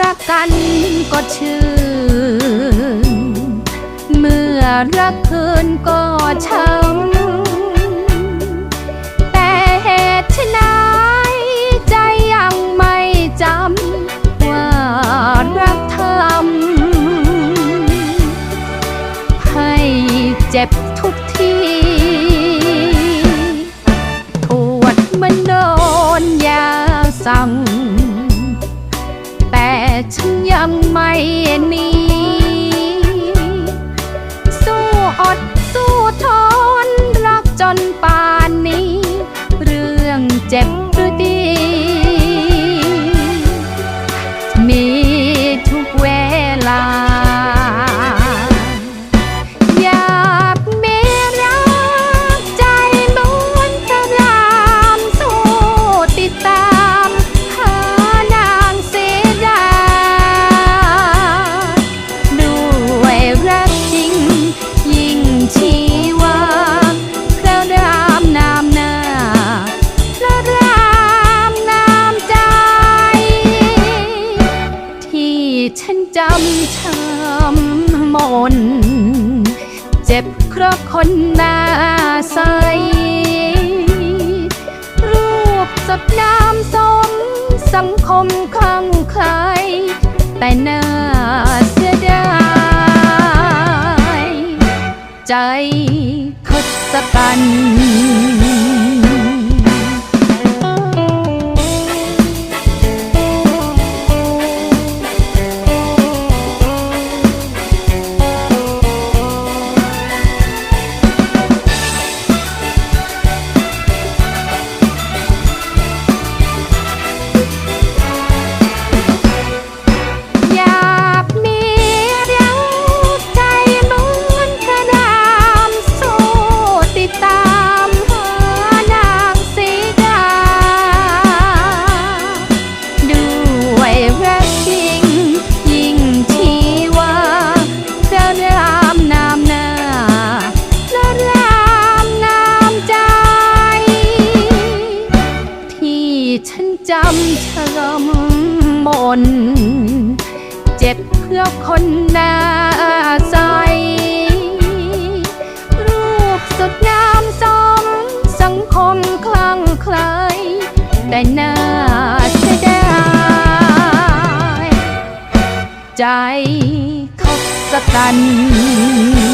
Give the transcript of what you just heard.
รักกันก็ชื่น เมื่อรักคืนก็ช้ำ แต่เหตุไฉนใจยังไม่จำ ว่ารักทำให้เจ็บทุกทีทวดมันโดนยาสั่ง ฉันยังไม่หนีสู้อดสู้ทนรักจนป่านนี้ เรื่องเจ็บหรือดี มีทุกเวลา จำช้ำมน เจ็บเพราะคนหน้าใส รูปสดน้ำสมสังคมคลั่งคล้แต่หน้าเสียดายใจทศกัณฐ์ จำช้ำมน เจ็บเพื่อคนหน้าใส รูปสุดงามสมสังคมคลั่งไคล้แต่หน้าเสียดายใจทศกัณฐ์